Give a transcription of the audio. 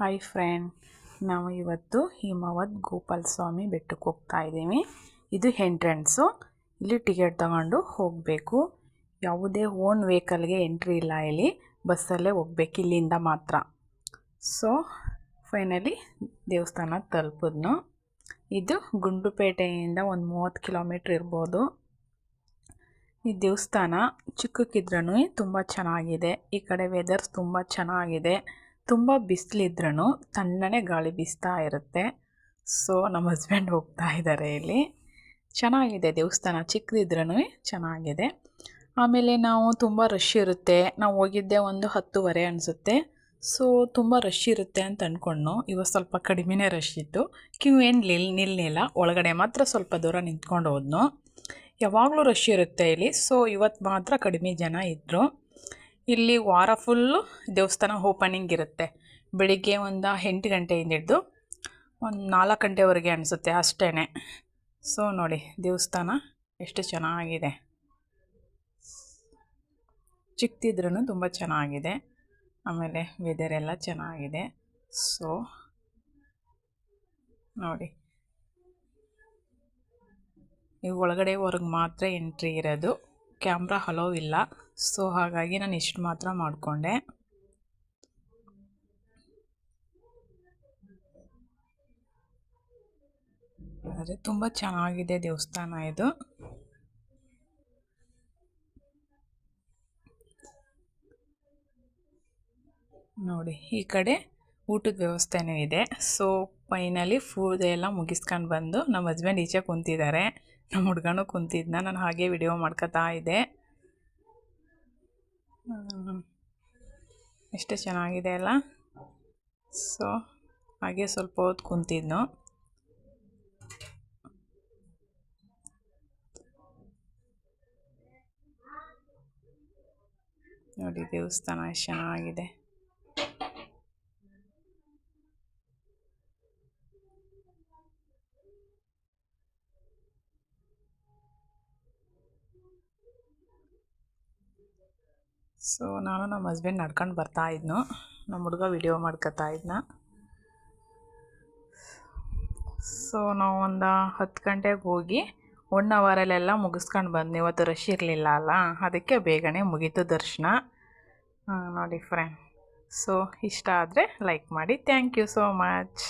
Hi friend ನಾವು ಇವತ್ತು ಹಿಮವದ್ ಗೋಪಾಲ ಸ್ವಾಮಿ ಬೆಟ್ಟಕ್ಕೆ ಹೋಗ್ತಾ ಇದ್ದೀವಿ. ಇದು ಎಂಟ್ರೆನ್ಸು ಇಲ್ಲಿ ಟಿಕೆಟ್ ತಗೊಂಡು ಹೋಗಬೇಕು. ಯಾವುದೇ ಓನ್ ವೆಹಿಕಲ್ಗೆ ಎಂಟ್ರಿ ಇಲ್ಲ ಇಲ್ಲಿ ಬಸ್ಸಲ್ಲೇ ಹೋಗ್ಬೇಕು ಇಲ್ಲಿಂದ ಮಾತ್ರ. ಸೊ ಫೈನಲಿ ದೇವಸ್ಥಾನ ತಲುಪಿದ್ನು. ಇದು ಗುಂಡುಪೇಟೆಯಿಂದ ಒಂದು ಮೂವತ್ತು ಕಿಲೋಮೀಟ್ರ್ ಇರ್ಬೋದು. ಈ ದೇವಸ್ಥಾನ ಚಿಕ್ಕಕ್ಕಿದ್ರೂ ತುಂಬ ಚೆನ್ನಾಗಿದೆ. ಈ ಕಡೆ ವೆದರ್ಸ್ ತುಂಬ ಚೆನ್ನಾಗಿದೆ. ತುಂಬ ಬಿಸಿಲಿದ್ರೂ ತಣ್ಣನೆ ಗಾಳಿ ಬೀಸ್ತಾ ಇರುತ್ತೆ. ಸೊ ನಮ್ಮ ಹಸ್ಬೆಂಡ್ ಹೋಗ್ತಾ ಇದ್ದಾರೆ ಇಲ್ಲಿ. ಚೆನ್ನಾಗಿದೆ ದೇವಸ್ಥಾನ ಚಿಕ್ಕದಿದ್ರೂ ಚೆನ್ನಾಗಿದೆ. ಆಮೇಲೆ ನಾವು ತುಂಬ ರಶ್ ಇರುತ್ತೆ. ನಾವು ಹೋಗಿದ್ದೆ ಒಂದು ಹತ್ತುವರೆ ಅನಿಸುತ್ತೆ. ಸೊ ತುಂಬ ರಶ್ ಇರುತ್ತೆ ಅಂತ ಅಂದ್ಕೊಂಡು ಇವತ್ತು ಸ್ವಲ್ಪ ಕಡಿಮೆನೇ ರಶ್ ಇತ್ತು. ಕ್ಯೂ ಏನು ನಿಲ್ ನಿಲ್ಲಿಲ್ಲ ಒಳಗಡೆ ಮಾತ್ರ ಸ್ವಲ್ಪ ದೂರ ನಿಂತ್ಕೊಂಡು ಹೋದ್ನು. ಯಾವಾಗಲೂ ರಶ್ ಇರುತ್ತೆ ಇಲ್ಲಿ. ಸೊ ಇವತ್ತು ಮಾತ್ರ ಕಡಿಮೆ ಜನ ಇದ್ದರು ಇಲ್ಲಿ ವಾರ ಫುಲ್ಲು ದೇವಸ್ಥಾನ ಓಪನಿಂಗ್ ಇರುತ್ತೆ. ಬೆಳಿಗ್ಗೆ ಒಂದು ಎಂಟು ಗಂಟೆಯಿಂದ ಹಿಡಿದು ಒಂದು ನಾಲ್ಕು ಗಂಟೆವರೆಗೆ ಅನಿಸುತ್ತೆ ಅಷ್ಟೇ ಸೊ ನೋಡಿ, ದೇವಸ್ಥಾನ ಎಷ್ಟು ಚೆನ್ನಾಗಿದೆ. ಚಿಕ್ಕದಿದ್ರೂ ತುಂಬ ಚೆನ್ನಾಗಿದೆ. ಆಮೇಲೆ ವೆದರ್ ಎಲ್ಲ ಚೆನ್ನಾಗಿದೆ. ಸೊ ನೋಡಿ. ಈ ಒಳಗಡೆ ಹೊರಗೆ ಮಾತ್ರ ಎಂಟ್ರಿ ಇರೋದು. ಕ್ಯಾಮ್ರಾ ಹಲೋ ಇಲ್ಲ. ಸೊ ಹಾಗಾಗಿ ನಾನು ಇಷ್ಟು ಮಾತ್ರ ಮಾಡಿಕೊಂಡೆ. ಅದೇ ತುಂಬ ಚೆನ್ನಾಗಿದೆ ದೇವಸ್ಥಾನ ಇದು. ನೋಡಿ, ಈ ಕಡೆ ಊಟದ ವ್ಯವಸ್ಥೆನೂ ಇದೆ. ಸೊ ಫೈನಲಿ ಫುಡ್ ಎಲ್ಲ ಮುಗಿಸ್ಕೊಂಡು ಬಂದು ನಮ್ಮ ಹಸ್ಬೆಂಡ್ ಈಚೆ ಕುಂತಿದ್ದಾರೆ ನಮ್ಮ ಹುಡ್ಗನೂ ಕುಂತಿದ್ನ. ನಾನು ಹಾಗೆ ವಿಡಿಯೋ ಮಾಡ್ಕೊತಾ ಇದ್ದೆ. ಎಷ್ಟು ಚೆನ್ನಾಗಿದೆ ಅಲ್ಲ? ಸೊ ಹಾಗೆ ಸ್ವಲ್ಪ ಹೊತ್ತು ಕುಂತಿದ್ನು. ನೋಡಿ ದೇವಸ್ಥಾನ ಎಷ್ಟು ಚೆನ್ನಾಗಿದೆ. ಸೊ ನಾನು ನಮ್ಮ ಹಸ್ಬೆಂಡ್ ನಡ್ಕೊಂಡು ಬರ್ತಾ ಇದ್ನು. ನಮ್ಮ ಹುಡುಗ ವಿಡಿಯೋ ಮಾಡ್ಕೊತಾ ಇದ್ನ. ಸೊ ನಾವು ಒಂದು ಹತ್ತು ಗಂಟೆಗೆ ಹೋಗಿ ಒನ್ ಅವರಲ್ಲೆಲ್ಲ ಮುಗಿಸ್ಕೊಂಡು ಬಂದ್ನಿ. ಇವತ್ತು ರಶ್ ಇರಲಿಲ್ಲ ಅಲ್ಲ. ಅದಕ್ಕೆ ಬೇಗನೆ ಮುಗೀತು ದರ್ಶನ. ನೋಡಿ ಫ್ರೆಂಡ್ ಸೊ ಇಷ್ಟ ಆದರೆ ಲೈಕ್ ಮಾಡಿ. Thank you so much